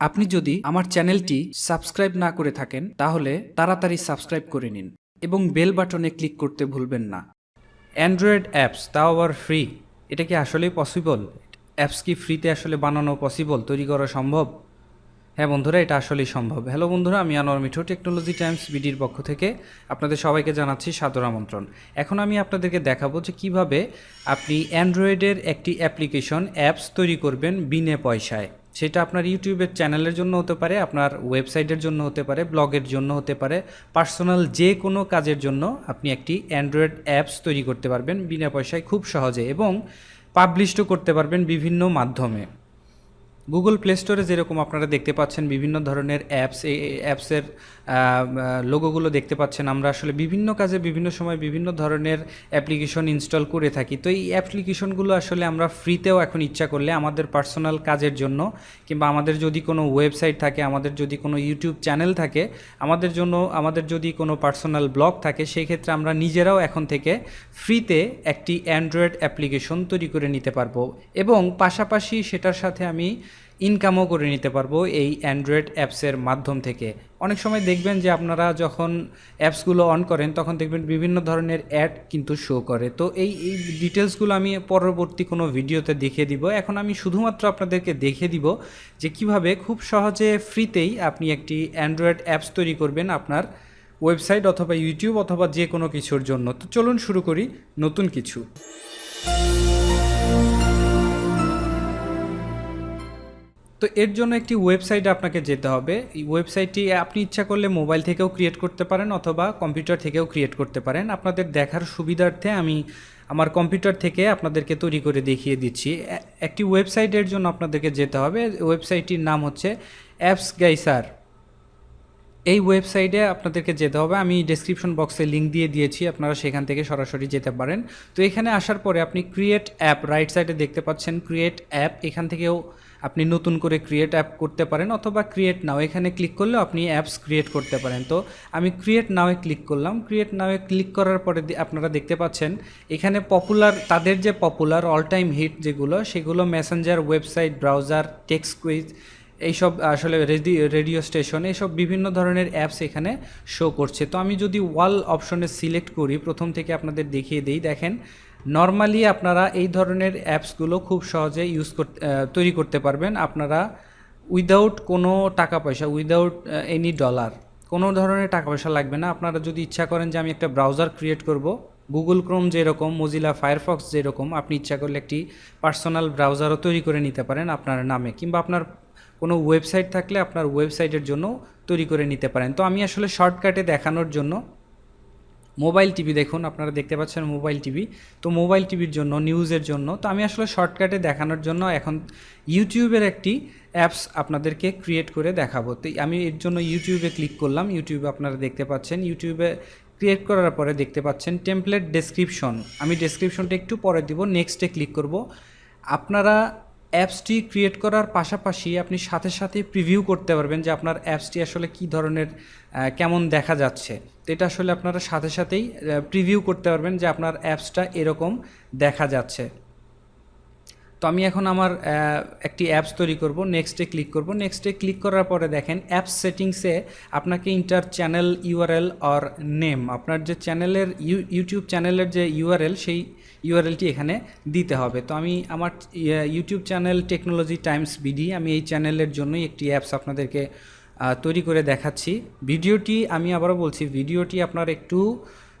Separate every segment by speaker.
Speaker 1: আপনি যদি আমার চ্যানেলটি সাবস্ক্রাইব না করে থাকেন, তাহলে তাড়াতাড়ি সাবস্ক্রাইব করে নিন এবং বেল বাটনে ক্লিক করতে ভুলবেন না। অ্যান্ড্রয়েড অ্যাপস তাও আবার ফ্রি এটা কি আসলেই পসিবল অ্যাপস কি ফ্রিতে আসলে বানানো পসিবল তৈরি করা সম্ভব? হ্যাঁ বন্ধুরা, এটা আসলেই সম্ভব। হ্যালো বন্ধুরা, আমি আনোয়ার মিঠো টেকনোলজি টাইমস বিডির পক্ষ থেকে আপনাদের সবাইকে জানাচ্ছি সাদর আমন্ত্রণ। এখন আমি আপনাদেরকে দেখাবো যে কীভাবে আপনি অ্যান্ড্রয়েডের একটি অ্যাপ্লিকেশন অ্যাপস তৈরি করবেন বিনে পয়সায়। সেটা আপনার ইউটিউবের চ্যানেলের জন্য হতে পারে, আপনার ওয়েবসাইটের জন্য হতে পারে, ব্লগের জন্য হতে পারে। পার্সোনাল যে কোনো কাজের জন্য আপনি একটি অ্যান্ড্রয়েড অ্যাপস তৈরি করতে পারবেন বিনা পয়সায় খুব সহজে এবং পাবলিশও করতে পারবেন বিভিন্ন মাধ্যমে। গুগল প্লে স্টোরে যেরকম আপনারা দেখতে পাচ্ছেন বিভিন্ন ধরনের অ্যাপস এই অ্যাপসের লোগোগুলো দেখতে পাচ্ছেন, আমরা আসলে বিভিন্ন কাজে বিভিন্ন সময় বিভিন্ন ধরনের অ্যাপ্লিকেশন ইনস্টল করে থাকি। তো এই অ্যাপ্লিকেশনগুলো আসলে আমরা ফ্রিতেও এখন ইচ্ছা করলে আমাদের পার্সোনাল কাজের জন্য, কিংবা আমাদের যদি কোনো ওয়েবসাইট থাকে, আমাদের যদি কোনো ইউটিউব চ্যানেল থাকে, আমাদের জন্য, আমাদের যদি কোনো পার্সোনাল ব্লগ থাকে, সেই ক্ষেত্রে আমরা নিজেরাও এখন থেকে ফ্রিতে একটি অ্যান্ড্রয়েড অ্যাপ্লিকেশন তৈরি করে নিতে পারব। এবং পাশাপাশি সেটার সাথে আমি ইনকামও করে নিতে পারব এই অ্যান্ড্রয়েড অ্যাপসের মাধ্যম থেকে। অনেক সময় দেখবেন যে আপনারা যখন অ্যাপসগুলো অন করেন, তখন দেখবেন বিভিন্ন ধরনের অ্যাড কিন্তু শো করে। তো এই এই ডিটেলসগুলো আমি পরবর্তী কোনো ভিডিওতে দেখিয়ে দিব। এখন আমি শুধুমাত্র আপনাদেরকে দেখিয়ে দিব যে কীভাবে খুব সহজে ফ্রিতেই আপনি একটি অ্যান্ড্রয়েড অ্যাপস তৈরি করবেন আপনার ওয়েবসাইট অথবা ইউটিউব অথবা যে কোনো কিছুর জন্য। তো চলুন শুরু করি নতুন কিছু। তো এর জন্য একটি ওয়েবসাইটে আপনাকে যেতে হবে। এই ওয়েবসাইটটি আপনি ইচ্ছা করলে মোবাইল থেকেও ক্রিয়েট করতে পারেন অথবা কম্পিউটার থেকেও ক্রিয়েট করতে পারেন। আপনাদের দেখার সুবিধার্থে আমি আমার কম্পিউটার থেকে আপনাদেরকে তৈরি করে দেখিয়ে দিচ্ছি। একটি ওয়েবসাইটের জন্য আপনাদেরকে যেতে হবে। ওয়েবসাইটটির নাম হচ্ছে অ্যাপস গাইসার এই ওয়েবসাইটে আপনাদেরকে যেতে হবে। আমি ডেসক্রিপশন বক্সে লিঙ্ক দিয়ে দিয়েছি। আপনারা সেখান থেকে সরাসরি যেতে পারেন। তো এখানে আসার পরে আপনি ক্রিয়েট অ্যাপ রাইট সাইডে দেখতে পাচ্ছেন ক্রিয়েট অ্যাপ এখান থেকেও আপনি নতুন করে ক্রিয়েট অ্যাপ করতে পারেন অথবা ক্রিয়েট নাও এখানে ক্লিক করলেও আপনি অ্যাপস ক্রিয়েট করতে পারেন। তো আমি ক্রিয়েট নাওয়ে ক্লিক করলাম। ক্রিয়েট নাওয়ে ক্লিক করার পরে আপনারা দেখতে পাচ্ছেন, এখানে পপুলার তাদের যে পপুলার অল টাইম হিট যেগুলো, সেগুলো messenger website browser text quiz এইসব আসলে রেডিও রেডিও স্টেশন এইসব বিভিন্ন ধরনের অ্যাপস এখানে শো করছে। তো আমি যদি ওয়াল অপশনে সিলেক্ট করি, প্রথম থেকে আপনাদের দেখিয়ে দিই। দেখেন নর্মালি আপনারা এই ধরনের অ্যাপসগুলো খুব সহজে ইউজ করতে তৈরি করতে পারবেন। আপনারা উইদাউট কোনো টাকা পয়সা উইদাউট এনি ডলার কোনো ধরনের টাকা পয়সা লাগবে না। আপনারা যদি ইচ্ছা করেন যে আমি একটা ব্রাউজার ক্রিয়েট করব গুগল ক্রোম যেরকম মজিলা ফায়ারফক্স যেরকম, আপনি ইচ্ছা করলে একটি পার্সোনাল ব্রাউজারও তৈরি করে নিতে পারেন আপনার নামে, কিংবা আপনার কোনো ওয়েবসাইট থাকলে আপনার ওয়েবসাইটের জন্য তৈরি করে নিতে পারেন। তো আমি আসলে শর্টকাটে দেখানোর জন্য মোবাইল টিভি দেখুন, আপনারা দেখতে পাচ্ছেন মোবাইল টিভি। তো মোবাইল টিভির জন্য নিউজের জন্য, তো আমি আসলে শর্টকাটে দেখানোর জন্য এখন ইউটিউবের একটি অ্যাপস আপনাদেরকে ক্রিয়েট করে দেখাবো। তো আমি এর জন্য ইউটিউবে ক্লিক করলাম ইউটিউবে আপনারা দেখতে পাচ্ছেন। ইউটিউবে ক্রিয়েট করার পরে দেখতে পাচ্ছেন টেমপ্লেট ডেসক্রিপশন আমি ডেসক্রিপশনটা একটু পরে দিব নেক্সটে ক্লিক করব। আপনারা অ্যাপসটি ক্রিয়েট করার পাশাপাশি আপনি সাথে সাথে প্রিভিউ করতে পারবেন যে আপনার অ্যাপসটি আসলে কি ধরনের কেমন দেখা যাচ্ছে। তো এটা আসলে আপনারা সাথে সাথেই প্রিভিউ করতে পারবেন যে আপনার অ্যাপসটা এরকম দেখা যাচ্ছে। তো আমি এখন আমার একটি অ্যাপস তৈরি করব নেক্সটে ক্লিক করব। নেক্সটে ক্লিক করার পরে দেখেন অ্যাপস সেটিংসে আপনাকে enter channel URL or name আপনার যে চ্যানেলের ইউ ইউটিউব চ্যানেলের যে ইউআরএল সেই ইউআরএলটি এখানে দিতে হবে। তো আমি আমার YouTube channel Technology Times BD আমি এই চ্যানেলের জন্যই একটি অ্যাপস আপনাদেরকে তৈরি করে দেখাচ্ছি। ভিডিওটি, আমি আবারও বলছি, ভিডিওটি আপনার একটু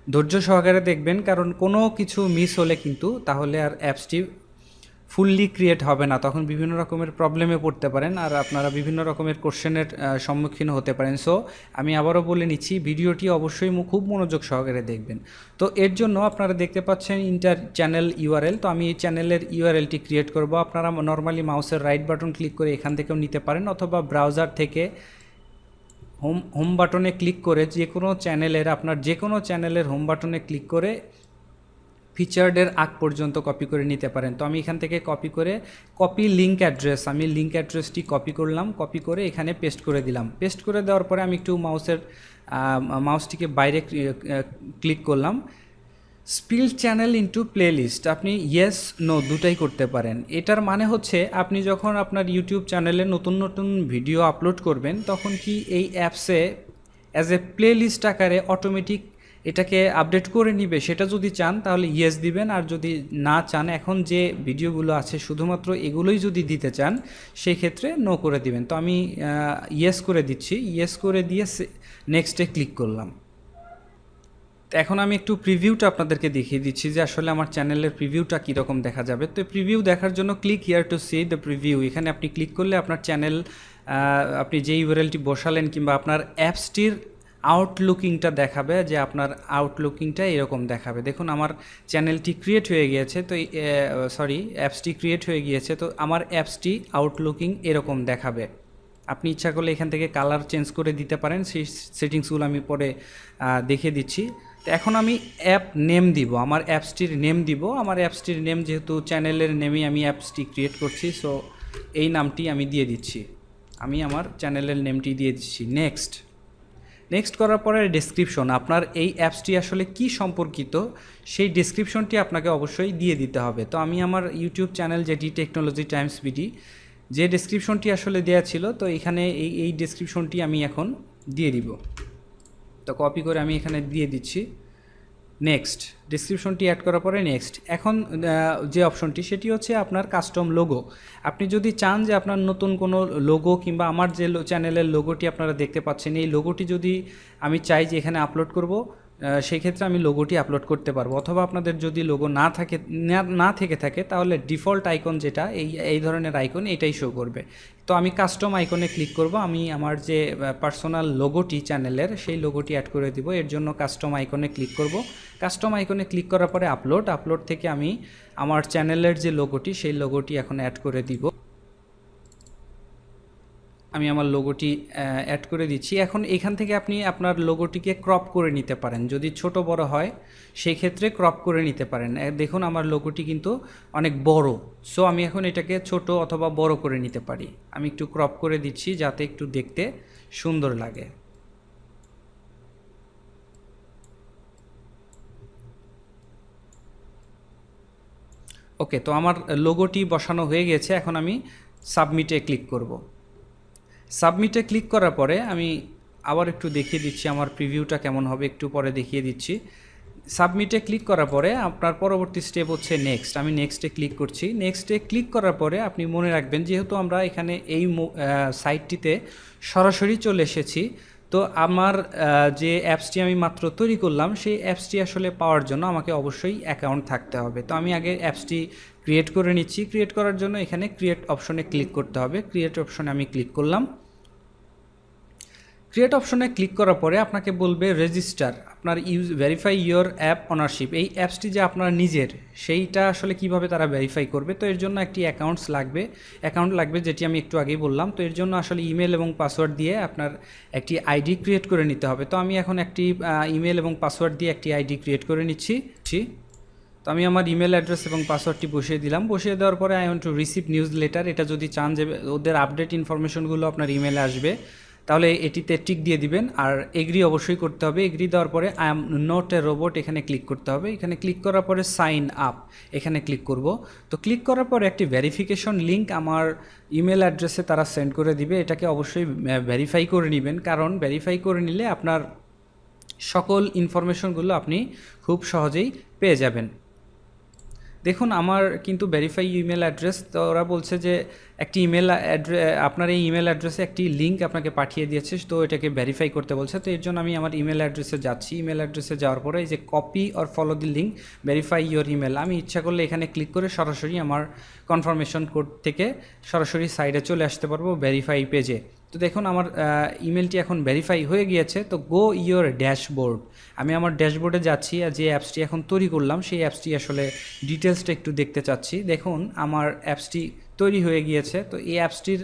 Speaker 1: ধৈর্য সহকারে দেখবেন, কারণ কোনো কিছু মিস হলে কিন্তু তাহলে আর অ্যাপসটি ফুললি ক্রিয়েট হবে না, তখন বিভিন্ন রকমের প্রবলেমে পড়তে পারেন আর আপনারা বিভিন্ন রকমের কোশ্চেনের সম্মুখীন হতে পারেন। সো আমি আবারও বলে নিচ্ছি, ভিডিওটি অবশ্যই খুব মনোযোগ সহকারে দেখবেন। তো এর জন্য আপনারা দেখতে পাচ্ছেন ইন্টার চ্যানেল ইউআরএল তো আমি এই চ্যানেলের ইউআরএলটি ক্রিয়েট করব। আপনারা নর্মালি মাউসের রাইট বাটন ক্লিক করে এখান থেকেও নিতে পারেন, অথবা ব্রাউজার থেকে হোম হোম বাটনে ক্লিক করে যে কোনো চ্যানেলের আপনার যে কোনো চ্যানেলের হোম বাটনে ক্লিক করে ফিচার্ডের আগ পর্যন্ত কপি করে নিতে পারেন। তো আমি এখান থেকে কপি করে কপি লিঙ্ক অ্যাড্রেস আমি লিঙ্ক অ্যাড্রেসটি কপি করলাম কপি করে এখানে পেস্ট করে দিলাম। পেস্ট করে দেওয়ার পরে আমি একটু মাউসের মাউসটিকে বাইরে ক্লিক করলাম। স্পিল চ্যানেল ইনটু প্লেলিস্ট আপনি ইয়েস নো দুটাই করতে পারেন। এটার মানে হচ্ছে আপনি যখন আপনার ইউটিউব চ্যানেলে নতুন নতুন ভিডিও আপলোড করবেন, তখন কি এই অ্যাপসে অ্যাজ এ প্লেলিস্ট আকারে অটোমেটিক এটাকে আপডেট করে নিবে, সেটা যদি চান তাহলে ইয়েস দিবেন, আর যদি না চান, এখন যে ভিডিওগুলো আছে শুধুমাত্র এগুলোই যদি দিতে চান সেই ক্ষেত্রে নো করে দিবেন। তো আমি ইয়েস করে দিচ্ছি। ইয়েস করে দিয়ে নেক্সটে ক্লিক করলাম। এখন আমি একটু প্রিভিউটা আপনাদেরকে দেখিয়ে দিচ্ছি যে আসলে আমার চ্যানেলের প্রিভিউটা কীরকম দেখা যাবে। তো প্রিভিউ দেখার জন্য click here to see the preview এখানে আপনি ক্লিক করলে আপনার চ্যানেল আপনি যে ইউআরএলটি বসালেন কিংবা আপনার অ্যাপসটির আউটলুকিংটা দেখাবে যে আপনার আউটলুকিংটা এরকম দেখাবে। দেখুন, আমার চ্যানেলটি ক্রিয়েট হয়ে গিয়েছে, তো সরি অ্যাপসটি ক্রিয়েট হয়ে গিয়েছে, তো আমার অ্যাপসটি আউটলুকিং এরকম দেখাবে। আপনি ইচ্ছা করলে এখান থেকে কালার চেঞ্জ করে দিতে পারেন, সেই সেটিংসগুলো আমি পরে দেখে দিচ্ছি। তো এখন আমি অ্যাপ নেম দিব, আমার অ্যাপসটির নেম দিব। আমার অ্যাপসটির নেম যেহেতু চ্যানেলের নেমেই আমি অ্যাপসটি ক্রিয়েট করছি সো এই নামটি আমি দিয়ে দিচ্ছি। আমি আমার চ্যানেলের নেমটি দিয়ে দিচ্ছি। নেক্সট নেক্সট করার পরে ডেসক্রিপশন আপনার এই অ্যাপসটি আসলে কি সম্পর্কিত, সেই ডেসক্রিপশনটি আপনাকে অবশ্যই দিয়ে দিতে হবে। তো আমি আমার ইউটিউব চ্যানেল যেটি টেকনোলজি টাইমস বিডি যে ডেসক্রিপশনটি আসলে দেওয়া ছিল, তো এখানে এই এই ডেসক্রিপশনটি আমি এখন দিয়ে দিব। তো কপি করে আমি এখানে দিয়ে দিচ্ছি। নেক্সট ডিসক্রিপশনটি অ্যাড করার পরে নেক্সট এখন যে অপশনটি সেটি হচ্ছে আপনার কাস্টম লোগো আপনি যদি চান যে আপনার নতুন কোনো লোগো কিংবা আমার যে চ্যানেলের লোগোটি আপনারা দেখতে পাচ্ছেন, এই লোগোটি যদি আমি চাই যে এখানে আপলোড করব সেই ক্ষেত্রে আমি লোগোটি আপলোড করতে পারব। অথবা আপনাদের যদি লোগো না থাকে, না থেকে থাকে, তাহলে ডিফল্ট আইকন যেটা, এই এই ধরনের আইকন এটাই শো করবে। তো আমি কাস্টম আইকনে ক্লিক করব। আমি আমার যে পার্সোনাল লোগোটি চ্যানেলের সেই লোগোটি অ্যাড করে দিব। এর জন্য কাস্টম আইকনে ক্লিক করব। কাস্টম আইকনে ক্লিক করার পরে আপলোড আপলোড থেকে আমি আমার চ্যানেলের যে লোগোটি সেই লোগোটি এখন অ্যাড করে দিব। আমি আমার লোগোটি অ্যাড করে দিচ্ছি। এখন এখান থেকে আপনি আপনার লোগোটিকে ক্রপ করে নিতে পারেন। যদি ছোট বড় হয় সেই ক্ষেত্রে ক্রপ করে নিতে পারেন। দেখুন আমার লোগোটি কিন্তু অনেক বড়। সো আমি এখন এটাকে ছোট অথবা বড় করে নিতে পারি। আমি একটু ক্রপ করে দিচ্ছি যাতে একটু দেখতে সুন্দর লাগে। ওকে তো আমার লোগোটি বসানো হয়ে গেছে। এখন আমি সাবমিটে ক্লিক করব। সাবমিটে ক্লিক করার পরে আমি আবার একটু দেখিয়ে দিচ্ছি আমার প্রিভিউটা কেমন হবে, একটু পরে দেখিয়ে দিচ্ছি। সাবমিটে ক্লিক করার পরে আপনার পরবর্তী স্টেপ হচ্ছে নেক্সট। আমি নেক্সটে ক্লিক করছি। নেক্সটে ক্লিক করার পরে আপনি মনে রাখবেন, যেহেতু আমরা এখানে এই সাইটটিতে সরাসরি চলে এসেছি তো আমার যে অ্যাপসটি আমি মাত্র তৈরি করলাম, সেই অ্যাপসটি আসলে পাওয়ার জন্য আমাকে অবশ্যই অ্যাকাউন্ট থাকতে হবে। তো আমি আগে অ্যাপসটি ক্রিয়েট করে নিচ্ছি। ক্রিয়েট করার জন্য এখানে ক্রিয়েট অপশনে ক্লিক করতে হবে। ক্রিয়েট অপশনে আমি ক্লিক করলাম। ক্রিয়েট অপশনে ক্লিক করার পরে আপনাকে বলবে রেজিস্টার আপনার use verify your app ownership এই অ্যাপসটি যে আপনার নিজের, সেইটা আসলে কীভাবে তারা ভেরিফাই করবে? তো এর জন্য একটি অ্যাকাউন্টস লাগবে। অ্যাকাউন্ট লাগবে যেটি আমি একটু আগেই বললাম। তো এর জন্য আসলে ইমেল এবং পাসওয়ার্ড দিয়ে আপনার একটি আইডি ক্রিয়েট করে নিতে হবে। তো আমি এখন একটি ইমেল এবং পাসওয়ার্ড দিয়ে একটি আইডি ক্রিয়েট করে নিচ্ছি। তো আমি আমার ইমেল অ্যাড্রেস এবং পাসওয়ার্ডটি বসিয়ে দিলাম। বসিয়ে দেওয়ার পরে I want to receive newsletter এটা যদি চান যে ওদের আপডেট ইনফরমেশনগুলো আপনার ইমেলে আসবে। তাহলে এটিতে টিক দিয়ে দিবেন আর এগ্রি অবশ্যই করতে হবে। এগ্রি দেওয়ার পরে I am not a robot এখানে ক্লিক করতে হবে। এখানে ক্লিক করার পরে সাইন আপ এখানে ক্লিক করব। তো ক্লিক করার পরে একটি ভেরিফিকেশন লিঙ্ক আমার ইমেল অ্যাড্রেসে তারা সেন্ড করে দিবে। এটাকে অবশ্যই ভেরিফাই করে নেবেন। কারণ ভেরিফাই করে নিলে আপনার সকল ইনফরমেশনগুলো আপনি খুব সহজেই পেয়ে যাবেন। দেখুন, আমার কিন্তু ভেরিফাই ইমেল অ্যাড্রেস তো ওরা বলছে যে একটি ইমেল আপনার এই ইমেল অ্যাড্রেসে একটি লিঙ্ক আপনাকে পাঠিয়ে দিয়েছে, তো এটাকে ভেরিফাই করতে বলছে। তো এর জন্য আমি আমার ইমেল অ্যাড্রেসে যাচ্ছি। ইমেল অ্যাড্রেসে যাওয়ার পরে এই যে copy or follow the link verify your email আমি ইচ্ছা করলে এখানে ক্লিক করে সরাসরি আমার কনফার্মেশন কোড থেকে সরাসরি সাইডে চলে আসতে পারব ভেরিফাই পেজে তো দেখুন আমার ইমেলটি এখন ভেরিফাই হয়ে গিয়েছে। তো গো ইয়োর ড্যাশবোর্ড আমি আমার ড্যাশবোর্ডে যাচ্ছি আর যে অ্যাপসটি এখন তৈরি করলাম, সেই অ্যাপসটি আসলে ডিটেলসটা একটু দেখতে চাচ্ছি। দেখুন আমার অ্যাপসটি তৈরি হয়ে গিয়েছে। তো এই অ্যাপসটির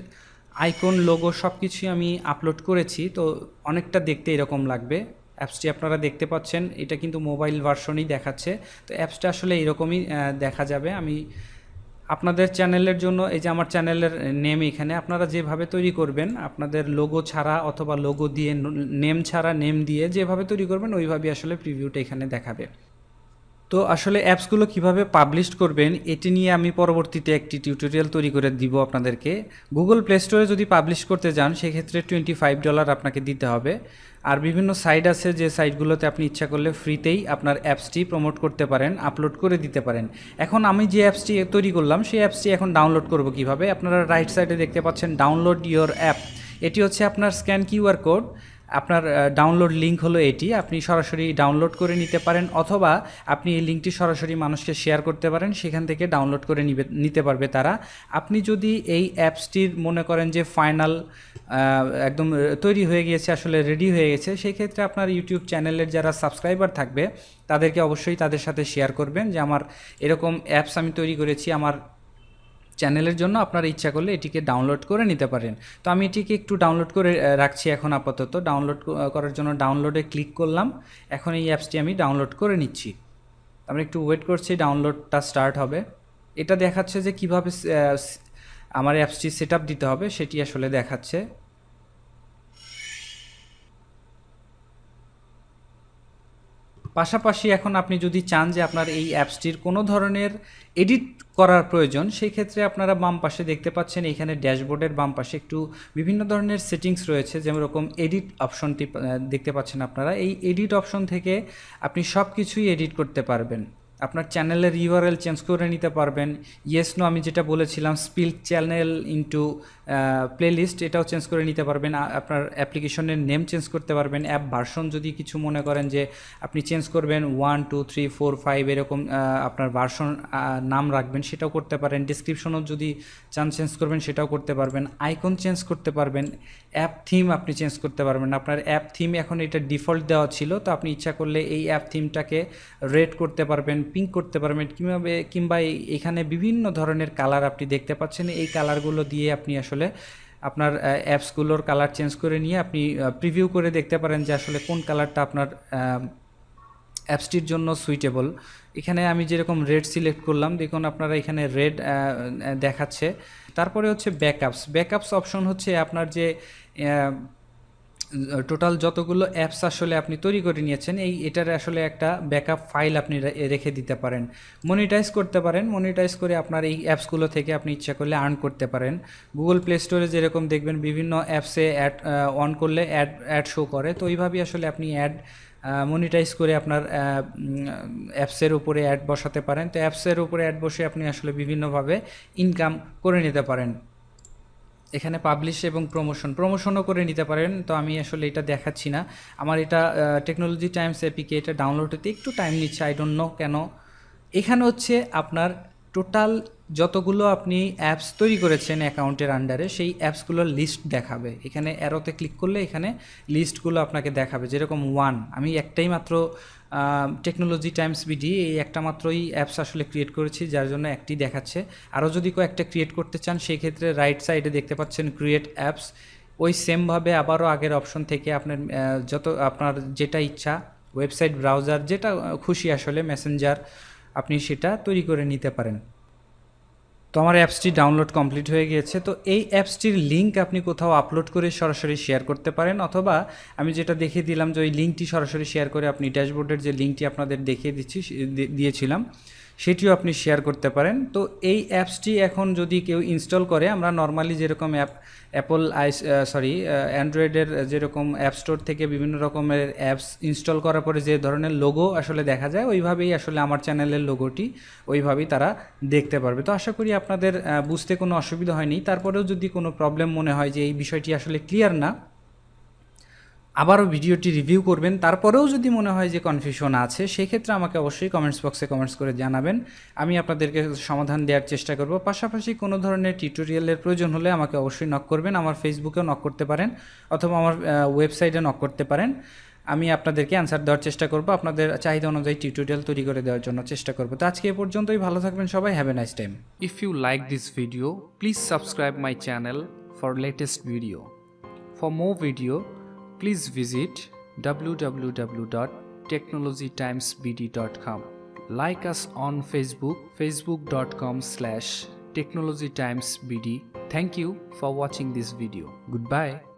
Speaker 1: আইকন, লোগো সব কিছুই আমি আপলোড করেছি। তো অনেকটা দেখতে এরকম লাগবে। অ্যাপসটি আপনারা দেখতে পাচ্ছেন। এটা কিন্তু মোবাইল ভার্সনই দেখাচ্ছে। তো অ্যাপসটা আসলে এরকমই দেখা যাবে। আমি আপনাদের চ্যানেলের জন্য, এই যে আমার চ্যানেলের নেম এখানে, আপনারা যেভাবে তৈরি করবেন, আপনাদের লোগো ছাড়া অথবা লোগো দিয়ে নেম ছাড়া নেম দিয়ে যেভাবে তৈরি করবেন, ওইভাবেই আসলে প্রিভিউটা এখানে দেখাবে। তো আসলে অ্যাপসগুলো কীভাবে পাবলিশ করবেন, এটি নিয়ে আমি পরবর্তীতে একটি টিউটোরিয়াল তৈরি করে দিব আপনাদেরকে। গুগল প্লে স্টোরে যদি পাবলিশ করতে যান, সেক্ষেত্রে টোয়েন্টি ফাইভ ডলার আপনাকে দিতে হবে। আর বিভিন্ন সাইট আছে, যে সাইটগুলোতে আপনি ইচ্ছা করলে ফ্রিতেই আপনার অ্যাপসটি প্রমোট করতে পারেন আপলোড করে দিতে পারেন। এখন আমি যে অ্যাপসটি তৈরি করলাম, সেই অ্যাপসটি এখন ডাউনলোড করব কীভাবে? আপনারা রাইট সাইডে দেখতে পাচ্ছেন ডাউনলোড ইওর অ্যাপ এটি হচ্ছে আপনার স্ক্যান কিউআর কোড আপনার ডাউনলোড লিঙ্ক হলো এটি। আপনি সরাসরি ডাউনলোড করে নিতে পারেন অথবা আপনি এই লিঙ্কটি সরাসরি মানুষকে শেয়ার করতে পারেন, সেখান থেকে ডাউনলোড করে নিতে পারবে তারা। আপনি যদি এই অ্যাপসটির মনে করেন যে ফাইনাল একদম তৈরি হয়ে গিয়েছে, আসলে রেডি হয়ে গেছে, সেই ক্ষেত্রে আপনার ইউটিউব চ্যানেলের যারা সাবস্ক্রাইবার থাকবে, তাদেরকে অবশ্যই তাদের সাথে শেয়ার করবেন যে আমার এরকম অ্যাপস আমি তৈরি করেছি, আমার চ্যানেলের জন্য আপনারা ইচ্ছা করলে এটিকে ডাউনলোড করে নিতে পারেন। তো আমি এটিকে একটু ডাউনলোড করে রাখছি এখন আপাতত। ডাউনলোড করার জন্য ডাউনলোডে ক্লিক করলাম। এখন এই অ্যাপসটি আমি ডাউনলোড করে নিচ্ছি। আমরা একটু ওয়েট করছি ডাউনলোডটা স্টার্ট হবে। এটা দেখাচ্ছে যে কীভাবে আমার অ্যাপসটি সেট দিতে হবে, সেটি আসলে দেখাচ্ছে। পাশাপাশি এখন আপনি যদি চান যে আপনার এই অ্যাপসটির কোনো ধরনের এডিট করার প্রয়োজন, সেই ক্ষেত্রে আপনারা বাম পাশে দেখতে পাচ্ছেন এখানে ড্যাশবোর্ডের বাম পাশে একটু বিভিন্ন ধরনের সেটিংস রয়েছে যেরকম এডিট অপশনটি দেখতে পাচ্ছেন আপনারা। এই এডিট অপশন থেকে আপনি সব কিছুই এডিট করতে পারবেন। আপনার চ্যানেলের ইউআরএল চেঞ্জ করে নিতে পারবেন। ইয়েস নো আমি যেটা বলেছিলাম স্পিল চ্যানেল ইনটু প্লেলিস্ট এটাও চেঞ্জ করে নিতে পারবেন। আপনার অ্যাপ্লিকেশনের নেম চেঞ্জ করতে পারবেন। অ্যাপ ভার্সন যদি কিছু মনে করেন যে আপনি চেঞ্জ করবেন one two three four five এরকম আপনার ভার্সন নাম রাখবেন, সেটাও করতে পারেন। ডিসক্রিপশনও যদি চান চেঞ্জ করবেন, সেটাও করতে পারবেন। আইকন চেঞ্জ করতে পারবেন। অ্যাপ থিম আপনি চেঞ্জ করতে পারবেন। আপনার অ্যাপ থিম এখন এটা ডিফল্ট দেওয়া ছিল, তো আপনি ইচ্ছা করলে এই অ্যাপ থিমটাকে রেড করতে পারবেন। পিঙ্ক করতে পারবেন, কীভাবে, কিংবা এখানে বিভিন্ন ধরনের কালার আপনি দেখতে পাচ্ছেন। এই কালারগুলো দিয়ে আপনি আসলে আপনার অ্যাপসগুলোর কালার চেঞ্জ করে নিয়ে আপনি প্রিভিউ করে দেখতে পারেন যে আসলে কোন কালারটা আপনার অ্যাপসটির জন্য সুইটেবল এখানে আমি যেরকম রেড সিলেক্ট করলাম, দেখুন আপনারা এখানে রেড দেখাচ্ছে। তারপরে হচ্ছে ব্যাকআপস ব্যাকআপস অপশন হচ্ছে আপনার যে টোটাল যতগুলো অ্যাপস আসলে আপনি তৈরি করে নিয়েছেন, এই এটার আসলে একটা ব্যাকআপ ফাইল আপনি রেখে দিতে পারেন। মনিটাইজ করতে পারেন মনিটাইজ করে আপনার এই অ্যাপসগুলো থেকে আপনি ইচ্ছা করলে আর্ন করতে পারেন। গুগল প্লে স্টোরে যেরকম দেখবেন বিভিন্ন অ্যাপসে অ্যাড অন করলে অ্যাড অ্যাড শো করে। তো এইভাবেই আসলে আপনি অ্যাড মনিটাইজ করে আপনার অ্যাপসের উপরে অ্যাড বসাতে পারেন। তো অ্যাপসের উপরে অ্যাড বসে আপনি আসলে বিভিন্নভাবে ইনকাম করে নিতে পারেন। এখানে পাবলিশ এবং প্রমোশন প্রমোশনও করে নিতে পারেন, তো আমি আসলে এটা দেখাচ্ছি না। আমার এটা টেকনোলজি টাইমস এপিকে এটা ডাউনলোড হতে একটু টাইম নিচ্ছে আই ডোন্ট নো কেন। এখানে হচ্ছে আপনার টোটাল যতগুলো আপনি অ্যাপস তৈরি করেছেন অ্যাকাউন্টের আন্ডারে সেই অ্যাপসগুলোর লিস্ট দেখাবে। এখানে অ্যারোতে ক্লিক করলে এখানে লিস্টগুলো আপনাকে দেখাবে, যেরকম ওয়ান আমি একটাই মাত্র টেকনোলজি টাইমস বিডি এই একটা মাত্রই অ্যাপস আসলে ক্রিয়েট করেছি, যার জন্য একটি দেখাচ্ছে। আরও যদি কয়েকটা ক্রিয়েট করতে চান, সেই ক্ষেত্রে রাইট সাইডে দেখতে পাচ্ছেন ক্রিয়েট অ্যাপস ওই সেমভাবে আবারও আগের অপশন থেকে আপনার যত, আপনার যেটা ইচ্ছা ওয়েবসাইট ব্রাউজার যেটা খুশি আসলে মেসেঞ্জার আপনি সেটা তৈরি করে নিতে পারেন। তো আমার অ্যাপসটি ডাউনলোড কমপ্লিট হয়ে গিয়েছে। তো এই অ্যাপসটির লিঙ্ক আপনি কোথাও আপলোড করে সরাসরি শেয়ার করতে পারেন অথবা আমি যেটা দেখিয়ে দিলাম যে ওই লিঙ্কটি সরাসরি শেয়ার করে আপনি ড্যাশবোর্ডের যে লিঙ্কটি আপনাদের দেখিয়ে দিচ্ছি দিয়েছিলাম। সেটিও আপনি শেয়ার করতে পারেন। তো এই অ্যাপসটি এখন যদি কেউ ইনস্টল করে, আমরা নর্মালি যেরকম অ্যাপ অ্যাপল আইস সরি অ্যান্ড্রয়েডের যেরকম অ্যাপ স্টোর থেকে বিভিন্ন রকমের অ্যাপস ইনস্টল করার পরে যে ধরনের লোগো আসলে দেখা যায়, ওইভাবেই আসলে আমার চ্যানেলের লোগোটি ওইভাবেই তারা দেখতে পারবে। তো আশা করি আপনাদের বুঝতে কোনো অসুবিধা হয়নি। তারপরেও যদি কোনো প্রবলেম মনে হয় যে এই বিষয়টি আসলে ক্লিয়ার না আবারও ভিডিওটি রিভিউ করবেন। তারপরেও যদি মনে হয় যে কনফিউশন আছে সেই ক্ষেত্রে আমাকে অবশ্যই কমেন্টস বক্সে কমেন্টস করে জানাবেন। আমি আপনাদেরকে সমাধান দেওয়ার চেষ্টা করব। পাশাপাশি কোনো ধরনের টিউটোরিয়ালের প্রয়োজন হলে আমাকে অবশ্যই নক করবেন। আমার ফেসবুকেও নক করতে পারেন অথবা আমার ওয়েবসাইটে নক করতে পারেন। আমি আপনাদেরকে অ্যান্সার দেওয়ার চেষ্টা করব। আপনাদের চাহিদা অনুযায়ী টিউটোরিয়াল তৈরি করে দেওয়ার জন্য চেষ্টা করব। তো আজকে এ পর্যন্তই। ভালো থাকবেন সবাই। Have a nice time
Speaker 2: if you like this video please subscribe my channel for latest video for more video, please visit www.technologytimesbd.com. Like us on Facebook, facebook.com slash technologytimesbd. Thank you for watching this video. Goodbye.